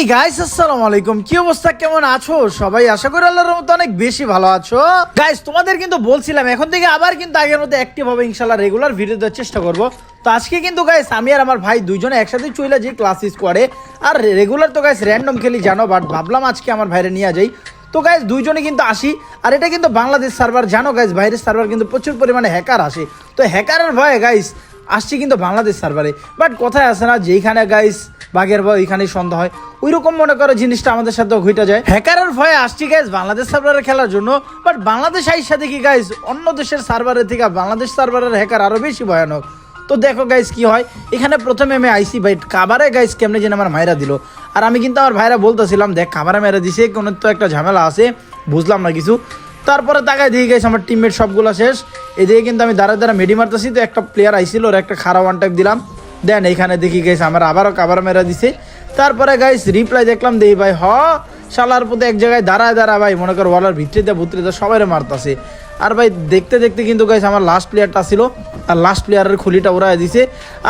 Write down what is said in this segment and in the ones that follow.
Hey guys আসসালামু আলাইকুম। কি অবস্থা? কেমন আছো? সবাই আশা করি আল্লাহর মতো অনেক বেশি ভালো আছো। গাইস তোমাদের কিন্তু বলছিলাম, এখন থেকে আবার কিন্তু আগের মতো অ্যাক্টিভ হবে, ইনশাআল্লাহ রেগুলার ভিডিও দেওয়ার চেষ্টা করব। তো আজকে কিন্তু গাইস আমি আর আমার ভাই দুইজনে একসাথে চলে যে ক্লাস করে আর রেগুলার তো গাইস র্যান্ডম খেলি, জানো বাট ভাবলাম আজকে আমার ভাইরে নিয়ে যাই। তো গাইজ দুইজনে কিন্তু আসি। আর এটা কিন্তু বাংলাদেশ সার্ভার জানো গাইজ বাইরের সার্ভার কিন্তু প্রচুর পরিমাণে হ্যাকার আসে। তো হ্যাকারের ভয়ে গাইস আসছি কিন্তু বাংলাদেশ সার্ভারে বাট কথায় আসে না, যেইখানে গাইস বাঘের ভয় ওইখানেই সন্দেহ হয়। ওই রকম মনে করো জিনিসটা আমাদের সাথে ঘুইটা যায়। হ্যাকারের ভয়ে আসছি গাইজ বাংলাদেশ সার্ভারে খেলার জন্য। বাট বাংলাদেশ আইসা দেখি গাইজ অন্য দেশের সার্ভারের থেকে বাংলাদেশ সার্ভারের হ্যাকার আরও বেশি ভয়ানক। তো দেখো গাইস কি হয়, এখানে প্রথমে আমি আইসি ভাই কাবারে গাইস কেমনে যেন আমার মায়েরা দিল। আর আমি কিন্তু আমার ভাইরা বলতেছিলাম, দেখ, কাবারে মেরে দিছে, কোনো তো একটা ঝামেলা আছে, বুঝলাম না কিছু। তারপরে তাকায় দিয়ে গেছে আমার টিমমেট সবগুলো শেষ। এদিকে কিন্তু আমি দাঁড়া দাঁড়া মেডি মারতেছি, তো একটা প্লেয়ার আইছিল, ওর একটা খারাপ ওয়ান টাইপ দিলাম। দেন এইখানে দেখি গেছে আমার আবারও কাবার মেরা দিছে। তারপরে গাইস রিপ্লাই দেখলাম, দেই ভাই, হ, শালার প্রতি এক জায়গায় দাঁড়ায় দাঁড়া ভাই, মনে কর ওয়ালার ভিতরে ভুতরে সবাই মারতাছে। আর ভাই, দেখতে দেখতে কিন্তু গাইস আমার লাস্ট প্লেয়ারটা ছিল, আর লাস্ট প্লেয়ারের খুলিটা ওরা দিছে।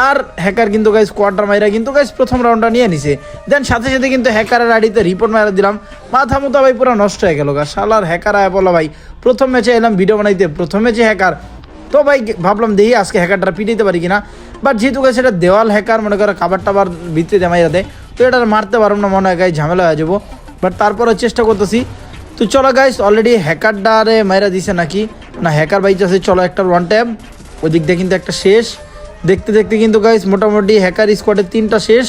আর হ্যাকার কিন্তু গাইস কোয়ার্টার মাইরা কিন্তু গাইস প্রথম রাউন্ডটা নিয়ে নিছে। দেন সাথে সাথে কিন্তু হ্যাকারের আইডিতে রিপোর্ট মারা দিলাম। মাথা মুথা ভাই, পুরো নষ্ট হয়ে গেল গা। শালার হ্যাকার আয় বলো ভাই, প্রথম ম্যাচে এলাম ভিডিও বানাইতে, প্রথম ম্যাচে হ্যাকার তো ভাই, ভাবলাম দেখি আজকে হ্যাকারটা পিটাইতে পারি কিনা। বাট যেহেতু এটা দেওয়াল হ্যাকার মনে করো খাবার টাবার ভিতরে দেমাইরা দেয় তো এটা মারতে পারব না, মনে হয় গাই ঝামেলা হয়ে যাব। বাট তারপরে চেষ্টা করতেছি। তো চলো গাইস অলরেডি হ্যাকারটারে মাইরা দিছে নাকি? না হ্যাকার বাইচ আছে, চলো একটা ওয়ান ট্যাব ওই দিক দিয়ে কিন্তু একটা শেষ। দেখতে দেখতে কিন্তু গাইস মোটামুটি হ্যাকার স্কোয়াডের তিনটা শেষ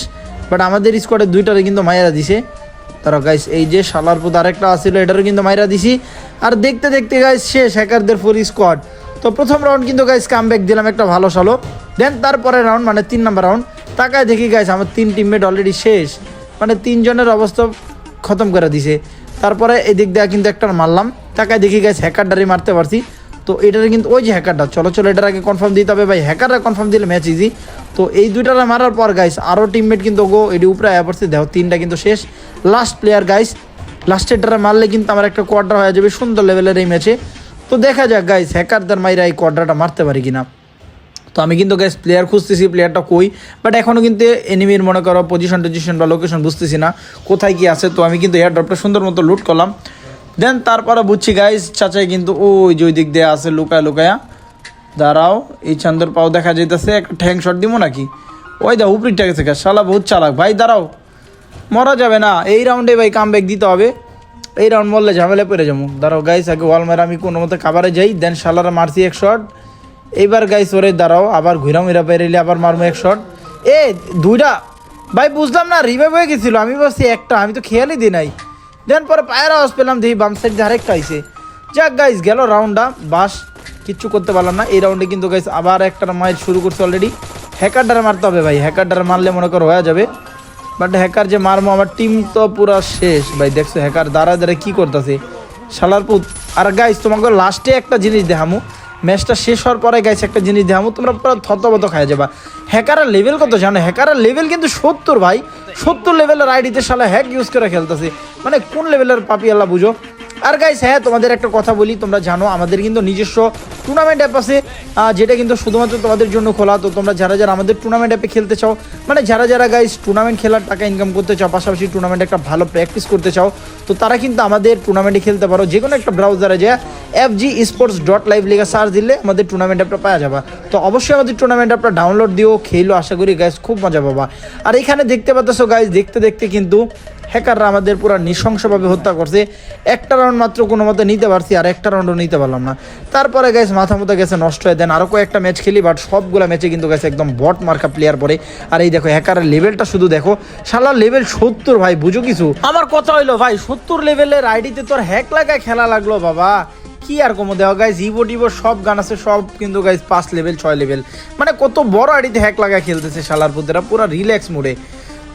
বাট আমাদের স্কোয়াডের দুইটারে কিন্তু মাইরা দিছে। তারা গাইস এই যে শালার পুত আরেকটা আসছিল এটারও কিন্তু মাইরা দিছি। আর দেখতে দেখতে গাইস শেষ হ্যাকারদের ফুল স্কোয়াড তো প্রথম রাউন্ড কিন্তু গাইস কামব্যাক দিলাম একটা ভালো সালো দেন তারপরে রাউন্ড মানে তিন নাম্বার রাউন্ড তাকায় দেখি গাইস আমার তিন টিমমেট অলরেডি শেষ। মানে তিনজনের অবস্থা খতম করে দিছে। তারপরে এদিক দিয়ে কিন্তু একটা মারলাম। তাকায় দেখি গাইস হ্যাকারটারই মারতে পারছি। তো এটার কিন্তু ওই যে হ্যাকারটা চলো চলো, এটার আগে কনফার্ম দিতে হবে ভাই হ্যাকাররা কনফার্ম দিলে ম্যাচ ইজি তো এই দুইটারা মারার পর গাইস আরও টিমমেট কিন্তু গো এটি উপরে আয়া পড়ছে। দেখো, তিনটা কিন্তু শেষ। লাস্ট প্লেয়ার গাইস লাস্টেরটারা মারলে কিন্তু আমার একটা কোয়ার্টার হয়ে যাবে সুন্দর লেভেলের এই ম্যাচে তো দেখা যাক গাইস হ্যাকারদের মাইরা এই কোয়ার্টারটা মারতে পারি কিনা। তো আমি কিন্তু গ্যাস প্লেয়ার খুঁজতেছি প্লেয়ারটা কই বাট এখনও কিন্তু এনিমির মনে করো পজিশন টজিশন বা লোকেশন বুঝতেছি না, কোথায় কি আছে। তো আমি কিন্তু এয়ার ড্রপটা সুন্দর মতো লুট করলাম। দেন তারপরে বুঝছি গাইস চাচাই কিন্তু ওই যে ওই দিক দিয়ে আছে, লুকায়, লুকায়া। দাঁড়াও, এই চান্দর পাও দেখা যাইতেছে, একটা ঠ্যাং শট দিব নাকি? ওই দা উপরিটা গেছে শালা বহুত চালাক। ভাই, দাঁড়াও, মরা যাবে না, এই রাউন্ডে ভাই কাম দিতে হবে। এই রাউন্ড মরলে ঝামেলা পড়ে যাব। দাঁড়াও গাইস আগে ওয়াল মেরা, আমি কোনো মতো কাবারে যাই দেন শালারা মারছি এক শট এইবার গাইস ওরে দাঁড়াও, আবার ঘুরা মুরা পেরেলে আবার মারবো এক শট এ, দুইটা, ভাই, বুঝলাম না রিভাইভ হয়ে গেছিল, আমি বলছি একটা, আমি তো খেয়ালই দিই নাই। দেন পরে পায়ের আওয়াজ পেলাম, দেখি বাম সাইড দিয়ে আরেকটা আইসে যাক গাইস গেল রাউন্ডটা বাস, কিচ্ছু করতে পারলাম না। এই রাউন্ডে কিন্তু গাইস আবার একটা মাইট শুরু করছে অলরেডি হ্যাকারটারে মারতে হবে, ভাই হ্যাকারটারে মারলে মনে করো হয়ে যাবে। বাট হ্যাকার যে মারমো, আমার টিম তো পুরো শেষ। ভাই, দেখছ হ্যাকার দাঁড়া দাঁড়া কী করতেছে? শালার পুত, আর গাইস তোমাকে লাস্টে একটা জিনিস দেখামো। ম্যাচটা শেষ হওয়ার পরে গাইছে একটা জিনিস দেখামো, তোমরা পুরো থতবত খাই যাবা। হ্যাকারের লেভেল কত জানো? হ্যাকারের লেভেল কিন্তু সত্তর, ভাই। সত্তর লেভেলের আইডিতে শালা হ্যাক ইউজ করে খেলতেছে। মানে কোন লেভেলের পাপি আল্লাহ বুঝো? আর গাইস হ্যাঁ তোমাদের একটা কথা বলি, তোমরা জানো, আমাদের কিন্তু নিজস্ব টুর্নামেন্ট অ্যাপ আছে যেটা কিন্তু শুধুমাত্র তোমাদের জন্য খোলা। তো তোমরা যারা যারা আমাদের টুর্নামেন্ট অ্যাপে খেলতে চাও মানে যারা যারা গাইস টুর্নামেন্ট খেলার টাকা ইনকাম করতে চাও, পাশাপাশি টুর্নামেন্টে একটা ভালো প্র্যাকটিস করতে চাও, তো তারা কিন্তু আমাদের টুর্নামেন্টে খেলতে পারো। যে কোনো একটা ব্রাউজারে যে F G sports dot live লিখে সার্চ দিলে আমাদের টুর্নামেন্ট অ্যাপটা পাওয়া যাবে। তো অবশ্যই আমাদের টুর্নামেন্ট অ্যাপটা ডাউনলোড দিও, খেলো, আশা করি গাইস খুব মজা পাবা। আর এখানে দেখতে পাচ্ছ গাইস দেখতে দেখতে কিন্তু হ্যাকাররা আমাদের পুরো নৃশংসভাবে হত্যা করছে। একটা রাউন্ড মাত্র কোনো মতে নিতে পারছি, আর একটা রাউন্ডও নিতে পারলাম না। তারপরে গেছ মাথা মতো গেছে, নষ্ট হয়ে দেন। আরও কয়েকটা ম্যাচ খেলি বাট সবগুলো ম্যাচে কিন্তু গেছে একদম বট মার্কা প্লেয়ার পরে আর এই দেখো হ্যাকারের লেভেলটা শুধু দেখো। শালার লেভেল সত্তর, ভাই, বুঝো কিছু? আমার কথা হইল, ভাই, সত্তর লেভেলের আইডিতে তোর হ্যাক লাগায় খেলা লাগল, বাবা। কি আর কমো দেওয়া গাইজ ইভো টিভো সব গান আছে, সব কিন্তু গাইজ পাঁচ লেভেল ছয় লেভেল মানে কত বড় আইডিতে হ্যাক লাগায় খেলতেছে শালার পুতেরা, পুরো রিল্যাক্স মুডে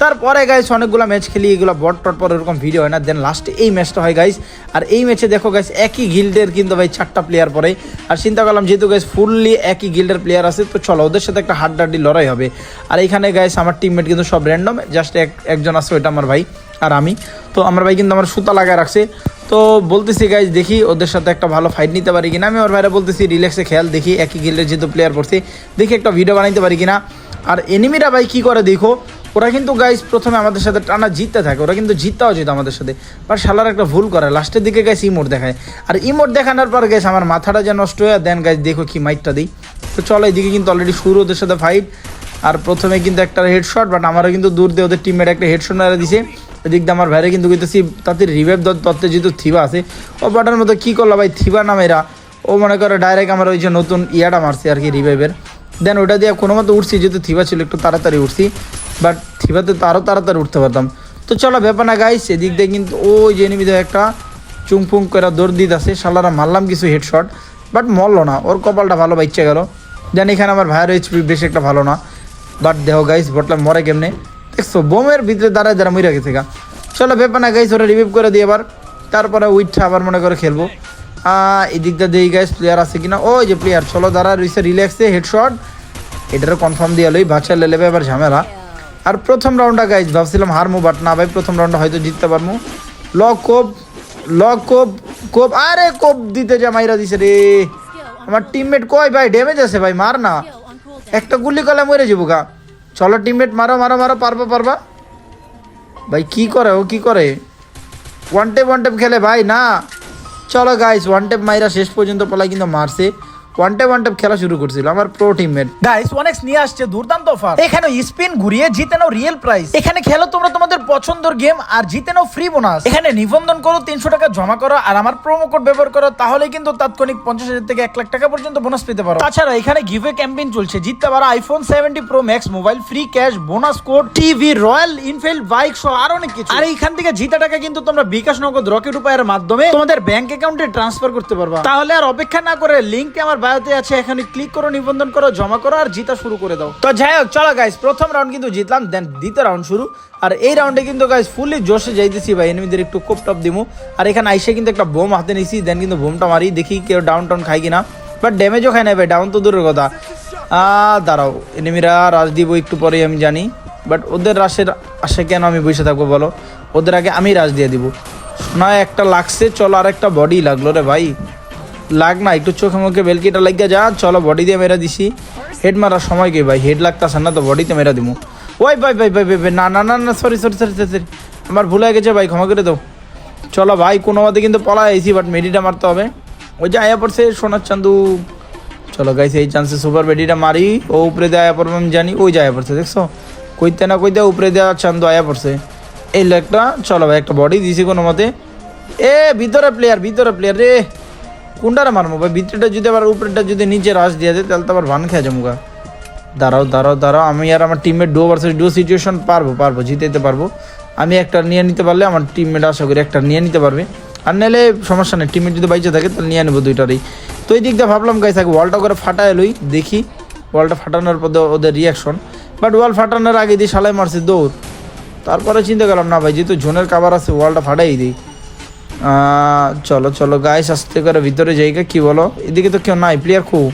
তারপরে গাইস অনেকগুলো ম্যাচ খেলি, এগুলো বট টট পর এরকম ভিডিও হয় না। দেন লাস্টে এই ম্যাচটা হয় গাইস আর এই ম্যাচে দেখো গাইস একই গিল্ডের কিন্তু ভাই চারটা প্লেয়ার পরে। আর চিন্তা করলাম যেহেতু গাইস ফুললি একই গিল্ডের প্লেয়ার আছে, তো চলো ওদের সাথে একটা হাড্ডাড্ডি লড়াই হবে। আর এইখানে গাইস আমার টিমমেট কিন্তু সব র্যান্ডম জাস্ট এক, একজন আছে, ওইটা আমার ভাই আর আমি। তো আমার ভাই কিন্তু আমার সুতা লাগায় রাখছে। তো বলতেছি গাইজ দেখি ওদের সাথে একটা ভালো ফাইট নিতে পারি কিনা। আমি ওর ভাইরা বলতেছি রিল্যাক্সে খেয়াল দেখি একই গিল্ডের যেহেতু প্লেয়ার পড়ছে, দেখি একটা ভিডিও বানাইতে পারি কিনা। আর এনিমিরা ভাই কি করে দেখো ওরা কিন্তু গাইস প্রথমে আমাদের সাথে টানা জিততে থাকে, ওরা কিন্তু জিততেও যেত আমাদের সাথে। বাট শালার একটা ভুল করে লাস্টের দিকে গাইস ইমোট দেখায়। আর ইমোট দেখানোর পর গাইস আমার মাথাটা যে নষ্ট হয়ে দেন গাইস দেখো কি মাইকটা দিই। তো চলো এদিকে কিন্তু অলরেডি শুরু ওদের সাথে ফাইট আর প্রথমে কিন্তু একটা হেডশট বাট আমারও কিন্তু দূর দিয়ে ওদের টিমের একটা হেডশট মেরে দিছে। এদিক দিয়ে আমার ভাইরে কিন্তু কইতেছি, তাতে রিভাইভ দত্তে যেহেতু থিবা আছে। ও বাটার মতো কী করল ভাই, থিবা নামেরা ও মনে করে ডাইরেক্ট আমার ওই যে নতুন ইয়াটা মারছে আর কি রিভাইভের দেন ওটা দিয়ে কোনো মতো উঠছি, যেহেতু থিবা ছিল, একটু তাড়াতাড়ি উঠছি। বাট থিবাতে তো আরও তাড়াতাড়ি উঠতে পারতাম। তো চলো ব্যাপার না গাইস এদিক দিয়ে কিন্তু ওই যে এনিমিতে একটা চুংফুং করে দৌড় দিতে আছে শালারা মারলাম কিছু হেডশট বাট মরলো না। ওর কপালটা ভালো বাইচ্ছে গেল। দেন এখানে আমার ভাইয়ের এইচপি বেশ একটা ভালো না। বাট দেহ গাইস বটলা মরে কেমনে? দেখছ বোমের ভিতরে দাঁড়ায় দাঁড়া মরে গেছে গা। চলো ব্যাপার না গাইস ওরা রিভিভ করে দিই এবার তারপরে উইথটা আবার মনে করে খেলব। আহ, এই দিকটা দিয়ে গাইস প্লেয়ার আছে কিনা? ওই যে প্লেয়ার চলো দাঁড়া রয়েছে রিল্যাক্সে হেডশট এটারও কনফার্ম দিয়ে লই বাচ্চা লেলেবে এবার ঝামেলা। আর প্রথম রাউন্ডটা গাইজ ভাবছিলাম হারমু বাট না ভাই, প্রথম রাউন্ডটা হয়তো জিততে পারব ল কোপ ল কোপ কোপ, আরে কোপ দিতে যা মাইরা দিছে রে। আমার টিমমেট কয় ভাই? ড্যামেজ আছে ভাই, মার না। একটা গুলি কলে মরে যাব গা। চলো টিমমেট মারো মারো মারো, পারবা পারবা। ভাই, কি করে? ও কি করে? ওয়ান টেপ ওয়ান টেপ খেলে ভাই, না। চলো গাইস ওয়ান টেপ মাইরা শেষ পর্যন্ত পলাই কিন্তু মারছে। ওয়ান টেপ খেলা শুরু করছিল, আমার প্রো টিমমেট গাইস অনেক্স নিয়ে আসছে দুর্দান্ত অফার এখানে স্পিন ঘুরিয়ে জিতে নাও রিয়েল প্রাইস এখানে খেলো তোমরা তোমাদের পছন্দের গেম আর জিতে নাও ফ্রি বোনাস এখানে নিবন্ধন করো, তিনশো টাকা জমা করো আর আমার প্রোমো কোড ব্যবহার করো তাহলে কিন্তু তাৎক্ষণিক পঞ্চাশ হাজার থেকে এক লাখ টাকা পর্যন্ত বোনাস পেতে পারো। তাছাড়া এখানে গিভে ক্যাম্পেইন চলছে। জিততে পারো iPhone seventy pro max mobile free cash bonus code TV Royal Enfield bike সহ আর অনেক কিছু। আর এইখান থেকে জিতা টাকা কিন্তু তোমরা বিকাশ নগদ রকেট উপায়ের মাধ্যমে তোমাদের ব্যাংক অ্যাকাউন্টে ট্রান্সফার করতে পারবা। তাহলে আর অপেক্ষা না করে লিঙ্কটি আমার বায়োতে আছে, এখানে ক্লিক করো, নিবন্ধন করো, জমা করো আর জিতা শুরু করে দাও। তো যাই হোক, চলো গাইস প্রথম রাউন্ড কিন্তু জিতলাম দেন দ্বিতীয় রাউন্ড শুরু। আর এই রাউন্ডে কিন্তু গাইস ফুললি জোশে যাইতেছি ভাই এনিমিদের একটু কোপ টপ দিমু। আর এখানে আইসে কিন্তু একটা বোম হাতে নিছি দেন কিন্তু বোমটা মারি, দেখি কেউ ডাউন টাউন খাই কিনা। বাট ড্যামেজও খায় না ভাই ডাউন তো দূরের কথা। দাঁড়াও এনিমিরা রাশ দিব একটু পরেই, আমি জানি। বাট ওদের রাশের আসে কেন আমি বসে থাকব বলো? ওদের আগে আমি রাশ দিয়ে দিব। না একটা লাগছে, চলো আর একটা বডি লাগল রে ভাই। লাগ না, একটু চোখে মুখে বেলকিটা লাগিয়ে যা, চলো বডি দিয়ে মেরা দিছি। হেড মারার সময় কি ভাই? হেড লাগতাছে না তো বডিতে মেরা দিমু। ওই ভাই ভাই ভাই ভাই না না না না সরি সরি সরি সরি আমার ভুল হয়ে গেছে ভাই, ক্ষমা করে দাও। চলো ভাই, কোনো মতে কিন্তু পলা আইছি বাট মেডিটা মারতে হবে। ওই যে আয়া পড়ছে, সোনার চান্দু। চলো গাইস এই চান্সে সুপার বেডিটা মারি। ও উপরে দিয়ে আয়া পড়বে, আমি জানি, ওই যে আয়া পড়ছে, দেখছ? কইতে না কইতে উপরে দেওয়া চান্দু আয়া পড়ছে। এই একটা চলো ভাই, একটা বডি দিছি কোনো মতে। এ, ভিতরে প্লেয়ার ভিতরে প্লেয়ার রে। কোনটারে মারবো ভাই? ভিতরেটা যদি আবার উপরেটা যদি নিচে রাশ দিয়ে দেয়, তাহলে তো আবার ভান খেয়ে যাব দাঁড়াও দাঁড়াও দাঁড়াও, আমি আর আমার teammate do versus do situation পারব পারব জিতে যেতে পারব। আমি একটা নিয়ে নিতে পারলে আমার টিমমেট আশা করি একটা নিয়ে নিতে পারবে। আর নাহলে সমস্যা নেই টিমমেট যদি বাইচে থাকে, তাহলে নিয়ে নেব দুইটারই। তো এই দিক দিয়ে ভাবলাম গাইস আগে ওয়ালটা করে ফাটা এলোই দেখি। ওয়ালটা ফাটানোর পর ওদের রিয়াকশন বাট ওয়াল ফাটানোর আগে দিয়ে সালাই মারছে দৌড়। তারপরে চিন্তা করলাম, না ভাই, যেহেতু জোনের কাবার আছে ওয়ালটা ফাটাই দিই। চলো চলো গাইস আস্তে করে ভিতরে যাইগা, কি বলো? এদিকে তো কেউ নাই প্লেয়ার খুব।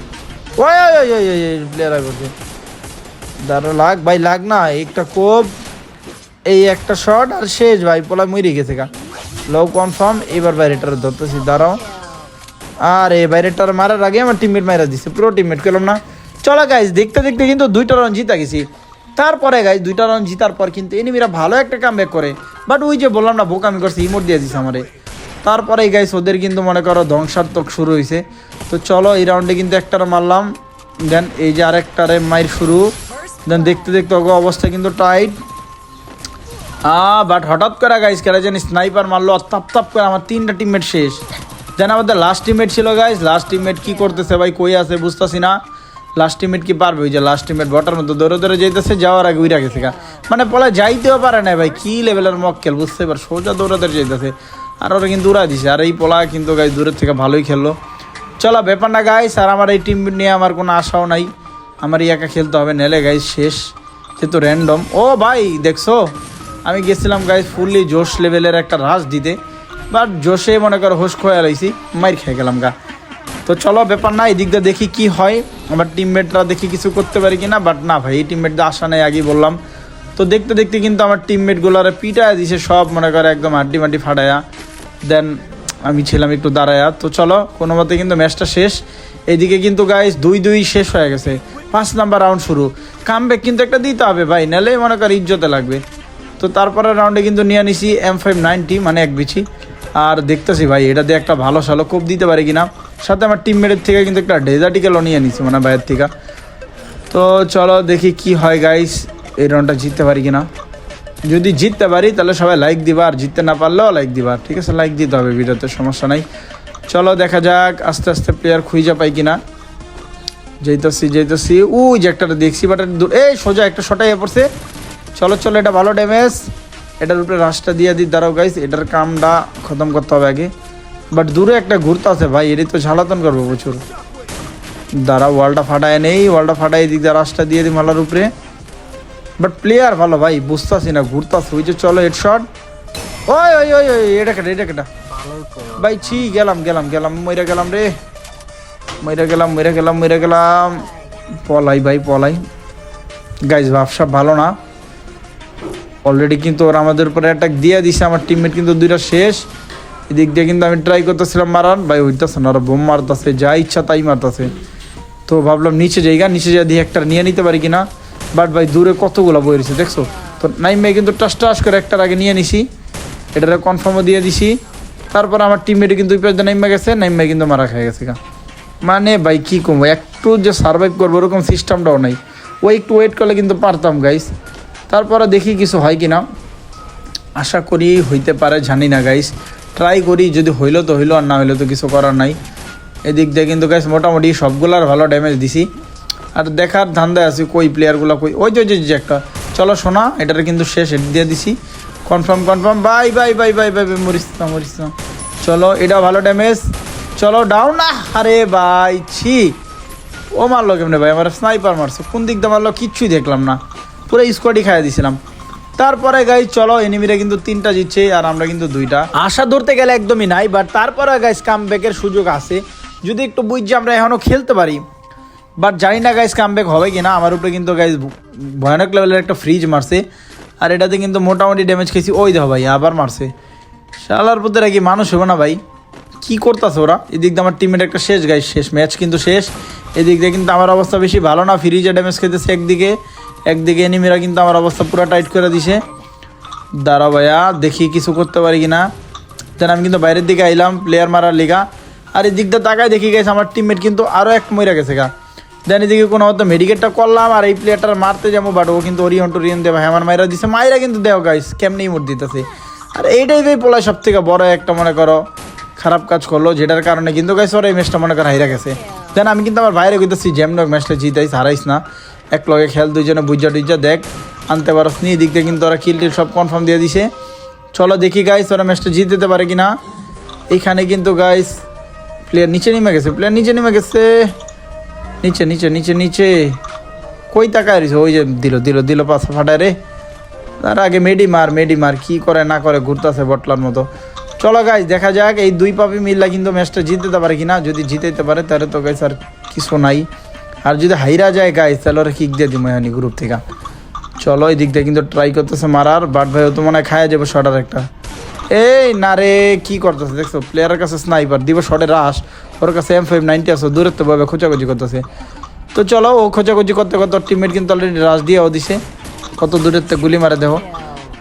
প্লেয়ার আই দাঁড়া, লাগ, ভাই, লাগ না, একটা কোপ, এই একটা শট আর শেষ, ভাই পোলা মরে গেছে গা। লো কনফার্ম এবার বাইরেটার ধরতেছি, দাঁড়াও। আর এই বাইরেটার মারার আগে আমার টিমমেট মারা দিছে, পুরো টিমমেট পেলাম না। চলো গাইস দেখতে দেখতে কিন্তু দুইটা রান জিতা গেছি। তারপরে গাইস দুইটা রান জিতার পর কিন্তু এনিমিরা ভালো একটা কাম করে। বাট ওই যে বললাম না, বোকামি করছে ইমোট দিয়ে দিছে আমারে। তারপরে গাইস ওদের কিন্তু মনে করো ধ্বংসাত্মক শুরু হয়েছে তো চলো এই রাউন্ডে কিন্তু একটারে মারলাম। দেন এই যে আরেকটারে মাইর শুরু। দেন দেখতে দেখতে ওগো অবস্থা কিন্তু টাইট বাট হঠাৎ করে গাইস কেন জানি স্নাইপার মারলো তাপ তাপ করে আমার তিনটা টিমমেট শেষ। যেন আমাদের লাস্ট টিমমেট ছিল গাইস লাস্ট টিমমেট কি করতেছে ভাই, কই আছে বুঝতেছি না। লাস্ট টিমমেট কি পারবে? ওই যে লাস্ট টিমমেট বটার মতো দৌড়ে দৌড়ে যাইতেছে, যাওয়ার আগে উইরা গেছে। মানে পলা যাইতেও পারে না ভাই, কি লেভেলের মক্কেল, বুঝতে পার সোজা দৌড়ে দৌড়ে যাইতেছে। আর ওরা কিন্তু উড়া দিছে। আর এই পোলা কিন্তু গাইস দূরের থেকে ভালোই খেললো। চলো, ব্যাপার না গাইস আর আমার এই টিম নিয়ে আমার কোনো আশাও নাই। আমার একা খেলতে হবে, নেলে গাইস শেষ। যেহেতু র্যান্ডম ও ভাই, দেখছ? আমি গেছিলাম গাইস ফুললি জোশ লেভেলের একটা রাশ দিতে। বাট জোশে মনে করো হোস খোয়া রয়েছি মাইর খেয়ে গেলাম গা। তো চলো, ব্যাপার না এই দিক দিয়ে দেখি কি হয়। আমার টিমমেটরা দেখি কিছু করতে পারি কি না বাট না ভাই, এই টিমমেটদের আশা নেই, আগেই বললাম। তো দেখতে দেখতে কিন্তু আমার টিমমেটগুলোরে পিটায় দিছে, সব মনে করে একদম হাড্ডি মাড্ডি ফাটায়া। দেন আমি ছিলাম একটু দাঁড়ায়া। তো চলো, কোনো মতে কিন্তু ম্যাচটা শেষ। এদিকে কিন্তু গাইস দুই দুই শেষ হয়ে গেছে। পাঁচ নাম্বার রাউন্ড শুরু। কামব্যাক কিন্তু একটা দিতে হবে ভাই নাহলে মনে কর ইজ্জতে লাগবে। তো তারপরে রাউন্ডে কিন্তু নিয়ে নিছি এম ফাইভ নাইনটি মানে এক বিছি আর দেখতেছি ভাই, এটা দিয়ে একটা ভালো সালো কোপ দিতে পারে কিনা। সাথে আমার টিমমেটের থেকে কিন্তু একটা ডেজার্টিকেলও নিয়ে নিছি মানে বাইরের থেকে। তো চলো দেখি কি হয় গাইস এই রাউন্ডটা জিততে পারি কিনা। যদি জিততে পারি, তাহলে সবাই লাইক দিবা, আর জিততে না পারলেও লাইক দিবা। ঠিক আছে? লাইক দিতে হবে ভিডিওতে, সমস্যা নাই। চলো, দেখা যাক, আস্তে আস্তে প্লেয়ার খুঁজে পাই কিনা। যেতেছি যেতেছি উই, যে একটা দেখছি বাট এই সোজা একটা শটাই পড়ছে। চলো চলো, এটা ভালো ড্যামেজ এটার উপরে রাশটা দিয়ে দিই দাঁড়াও গাইস এটার কামটা খতম করতে হবে আগে। বাট দূরে একটা ঘুরতে আছে ভাই এটি তো ঝালাতন করব প্রচুর। দাঁড়া ওয়ালটা ফাটায় নেই ওয়ালটা ফাটাই দিক, দিয়ে রাশটা দিয়ে দিই মালার উপরে। বাট প্লেয়ার ভালো ভাই, বুঝতেছি না, ঘুরতাছে, ওই যে চলো হেড শট ওই ওই ওই ওই, এটা কেটে, এটা কেটা। ভাই, ছি, গেলাম গেলাম গেলাম, মইরা গেলাম রে। মইরা গেলাম মইরা গেলাম মইরা গেলাম। পলাই ভাই, পলাই। গাইজ ব্যবসা ভালো না। অলরেডি কিন্তু ওরা আমাদের উপরে অ্যাটাক দিয়ে দিছে, আমার টিমমেট কিন্তু দুইটা শেষ। এদিক দিয়ে কিন্তু আমি ট্রাই করতেছিলাম মারার, ভাই হইতেছে না, ওরা বোম মারতেছে, যা ইচ্ছা তাই মারতেছে। তো ভাবলাম নিচে যাইগা, নিচে যা দিয়ে একটা নিয়ে নিতে পারি কিনা। বাট ভাই, দূরে কতগুলো বই রয়েছে, দেখছ? তো নাইমে কিন্তু টাস টাস করে একটার আগে নিয়ে নিছি। এটারে কনফার্মও দিয়ে দিছি। তারপর আমার টিমমেটে কিন্তু নাইমে গেছে, নাইমে কিন্তু মারা খেয়ে গেছে গা। মানে ভাই, কী কমবো একটু যে সার্ভাইভ করব, ওরকম সিস্টেমটাও নাই। ও একটু ওয়েট করলে কিন্তু পারতাম গাইস তারপরে দেখি কিছু হয় কি না আশা করি হইতে পারে, জানি না গাইস ট্রাই করি, যদি হইল তো হইল, আর না হইল তো কিছু করার নাই। এদিক দিয়ে কিন্তু গাইস মোটামুটি সবগুলার ভালো ড্যামেজ দিছি। আর দেখার ধান্দায় আছি কই প্লেয়ারগুলো কই? ওই যে যে একটা। চলো শোনা এটার কিন্তু শেষ এড দিয়ে দিছি। Confirm confirm bye bye bye bye bye bye, Morris না মরিস না। চলো এটা ভালো ড্যামেজ চলো ডাউন না। আরে ভাই, ছি। ও মারলো কেমনে ভাই? আমার স্নাইপার মারছে। কোন দিক দিয়ে মারলো কিচ্ছুই দেখলাম না। পুরো স্কোয়াডই খাইয়ে দিছিলাম। তারপরে গাইজ চলো এনিমিরা কিন্তু তিনটা জিতছে আর আমরা কিন্তু দুইটা। আশা ধরতে গেলে একদমই নাই বাট তারপরে গাইজ কাম ব্যাকের সুযোগ আছে। যদি একটু বুঝছি, আমরা এখনও খেলতে পারি। বাট জানি না গাইজ কাম ব্যাক হবে কিনা, আমার উপরে কিন্তু গাইজ ভয়ানক লেভেলের একটা ফ্রিজ মারছে। আর এটাতে কিন্তু মোটামুটি ড্যামেজ খেয়েছি। ওই দেখো ভাই, আবার মারছে। শালার প্রতি কি মানুষ হবে না ভাই। কি করতেছে ওরা? এদিক দিয়ে আমার টিমের একটা শেষ গাই শেষ ম্যাচ কিন্তু শেষ। এদিক দিয়ে কিন্তু আমার অবস্থা বেশি ভালো না ফ্রিজে ড্যামেজ খেতেছে একদিকে। একদিকে এনিমিরা কিন্তু আমার অবস্থা পুরো টাইট করে দিছে। দাঁড়া ভাইয়া, দেখি কিছু করতে পারি কিনা। দেন আমি কিন্তু বাইরের দিকে আইলাম প্লেয়ার মারার লিগা। আর এই দিকটা তাকায় দেখি গেছে আমার টিমমেট কিন্তু আরও এক মরে গেছে গা। দেন এদিকে কোনো হয়তো মেডিকেটটা করলাম আর এই প্লেয়ারটার মারতে যাব বাট ও কিন্তু ওরিয়ন টোরিয়ন দেবে আমার মাইরা দিছে। মাইরা কিন্তু দেও গাইস কেমনি মোট দিতেছে। আর এইটাই ভাই পোলায় সব থেকে বড় একটা, মনে করো, খারাপ কাজ করল, যেটার কারণে কিন্তু গাইস ওরা এই ম্যাচটা মনে করে হাইরা গেছে। দেন আমি কিন্তু আমার বাইরে কইতেছি জ্যামনক ম্যাচটা জিতাইস, হারাইস না। এক লগে খেল, দুইজনে বুঝা টুইজা দেখ, আনতে পারস নি। এদিক দিয়ে কিন্তু ওরা কিল টিল সব কনফার্ম দিয়ে দিছে। চলো দেখি গাইস ওরা ম্যাচটা দিতে পারে কিনা। এইখানে কিন্তু গাইস প্লেয়ার নিচে নেমে গেছে প্লেয়ার নিচে নেমে গেছে। নিচে নিচে নিচে নিচে। কই তাকায় রয়েছে ওই যে দিল দিল দিল পাশা ফাটায় রে। তার আগে মেডি মার মেডি মার, কি করে না করে ঘুরতেছে বটলার মতো। চলো গাইজ দেখা যাক, এই দুই পাপি মিল্লা কিন্তু ম্যাচটা জিততে পারে কিনা। যদি জিতাইতে পারে, তাহলে তো গাইস আর কিছু নাই। আর যদি হাইরা যায় গাইজ তাহলে ওরা কিক দিয়ে দিব এখানে গ্রুপ থেকে। চলো, এই দিক দিয়ে কিন্তু ট্রাই করতেছে মারার বাট ভাই, ও তো মনে হয় খায়া যাব শটার একটা। এই না রে, কি করতেছে দেখছ? প্লেয়ারের কাছে স্নাইপার দিব শটে রাস ওর কাছে এম ফাইভ নাইনটি আছে, দূরত্ব ভাবে খোঁচাখুচি করতেছে। তো চলো, ও খোঁচাখুচি করতে করতে ওর টিমমেট কিন্তু অলরেডি রাস দিয়েও দিছে। কত দূরের থেকে গুলি মারে দেবো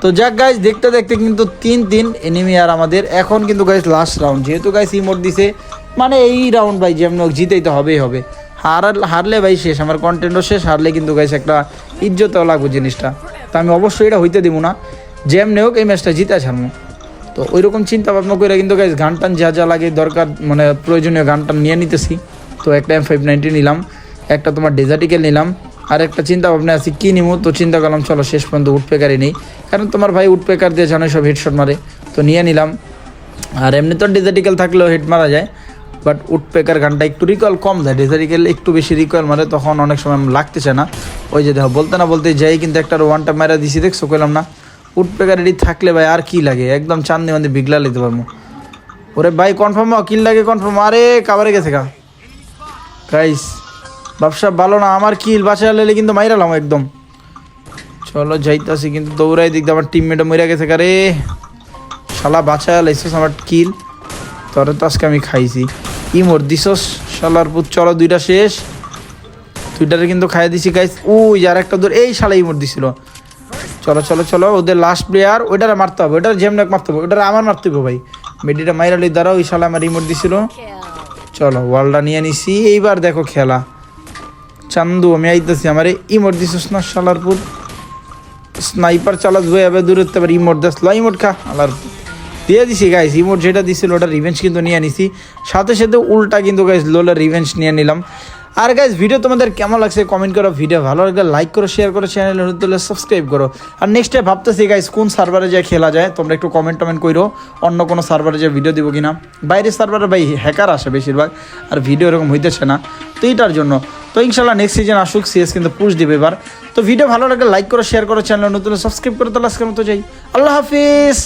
তো যাক গাইজ দেখতে দেখতে কিন্তু তিন তিন এনিমি আর আমাদের। এখন কিন্তু গাইজ লাস্ট রাউন্ড যেহেতু গাইজ ইমোট দিছে মানে এই রাউন্ড ভাই, যেমন হোক জিতেই তো হবেই হবে। হার, হারলে ভাই শেষ, আমার কন্টেন্টও শেষ, হারলে কিন্তু গাইজ একটা ইজ্জতও লাগবে জিনিসটা। তো আমি অবশ্যই এটা হইতে দিব না। যেমনি হোক এই ম্যাচটা জিতে ছাড়বো। তো ওই রকম চিন্তা ভাবনা করে কিন্তু গাইজ গান টান যা যা লাগে দরকার মানে প্রয়োজনীয় গান টান নিয়ে নিতেছি। তো একটা এম ফাইভ নাইনটি নিলাম, একটা তোমার ডেজার্টিকেল নিলাম আর একটা চিন্তা ভাবনা আছে, কী নিমো? তো চিন্তা করলাম, চলো শেষ পর্যন্ত উঠপেকারই নেই। কারণ তোমার ভাই উঠপেকার দিয়ে জানো সব হেডশট মারে। তো নিয়ে নিলাম। আর এমনি তো ডেজার্টিকেল থাকলেও হেড মারা যায় বাট উডপেকার গানটা একটু রিকল কম দেয়। ডেজারিক্যাল একটু বেশি রিকল মারে, তখন অনেক সময় লাগতেছে না। ওই যে দেখো, বলতে না বলতে যাই, কিন্তু একটা ওয়ানটা মেরা দিছি, দেখছ? কইলাম না। উডপেকার রেডি থাকলে ভাই আর কি লাগে? একদম চান্দি মান্দি বিগলা লিতে পারব। ওরে ভাই কনফার্ম কিল লাগে কনফার্ম আরে, কাবারে গেছে গা। গাইস ব্যবসা ভালো না, আমার কিল বাঁচা লেলে কিন্তু মাইরালাম একদম। চলো যাইতাছি, কিন্তু দৌড়াই দিক আমার টিমমেটও মরে গেছে কারে শালা বাঁচা লাইছিস আমার কিল। তোরে তো আজকে আমি খাইছি। ইমোর দিছস, শালার পুত, চলো দুইটা শেষ। দুইটারে কিন্তু খাইয়ে দিছি গাইস ওই আর একটা দূর এই শালা ইমোট দিছিল। চলো চলো চলো, ওদের লাস্ট প্লেয়ার ওইটারে মারতে হবে, ওইটার যেমন মারতে হবে, ওইটারে আমার মারতে হবে ভাই। মেডিটা মাইরালি দ্বারা ওই শালা আমার রিমোট দিছিল। চলো ওয়ালটা নিয়ে নিছি, এইবার দেখো খেলা। চান্দু, আমি আইতেছি, আমার ইমোট দিছিস না শালার পুত স্নাইপার চালাস বই আবার দূরে আবার ইমোট দেখল ইমোট খা, আলার দিয়ে দিছি গাইস ইমোট যেটা দিছিল ওটা রিভেঞ্জ কিন্তু নিয়ে নিছি। সাথে সাথে উল্টা কিন্তু গাইস লোলের রিভেঞ্জ নিয়ে নিলাম। আর গাইস ভিডিও তোমাদের কেমন লাগছে? কমেন্ট করো ভিডিও ভালো লাগলে লাইক করো শেয়ার করো চ্যানেল নতুন সাবস্ক্রাইব করো। আর নেক্সট টাইম ভাবতেছি গাইস কোন সার্ভারে যায় খেলা যায়, তোমরা একটু কমেন্ট টমেন্ট করো অন্য কোনো সার্ভারে যে ভিডিও দিব কিনা। বাইরের সার্ভারে ভাই হ্যাকার আসে বেশিরভাগ, আর ভিডিও এরকম হইতেছে না। তো এইটার জন্য। তো ইনশাল্লাহ নেক্সট সিজন আসুক সিএস কিন্তু পুশ দিবে এবার। তো ভিডিও ভালো লাগলে লাইক করো শেয়ার করো চ্যানেল নতুন সাবস্ক্রাইব করো, তাহলে আজকের মতো যাই। আল্লাহ হাফিজ!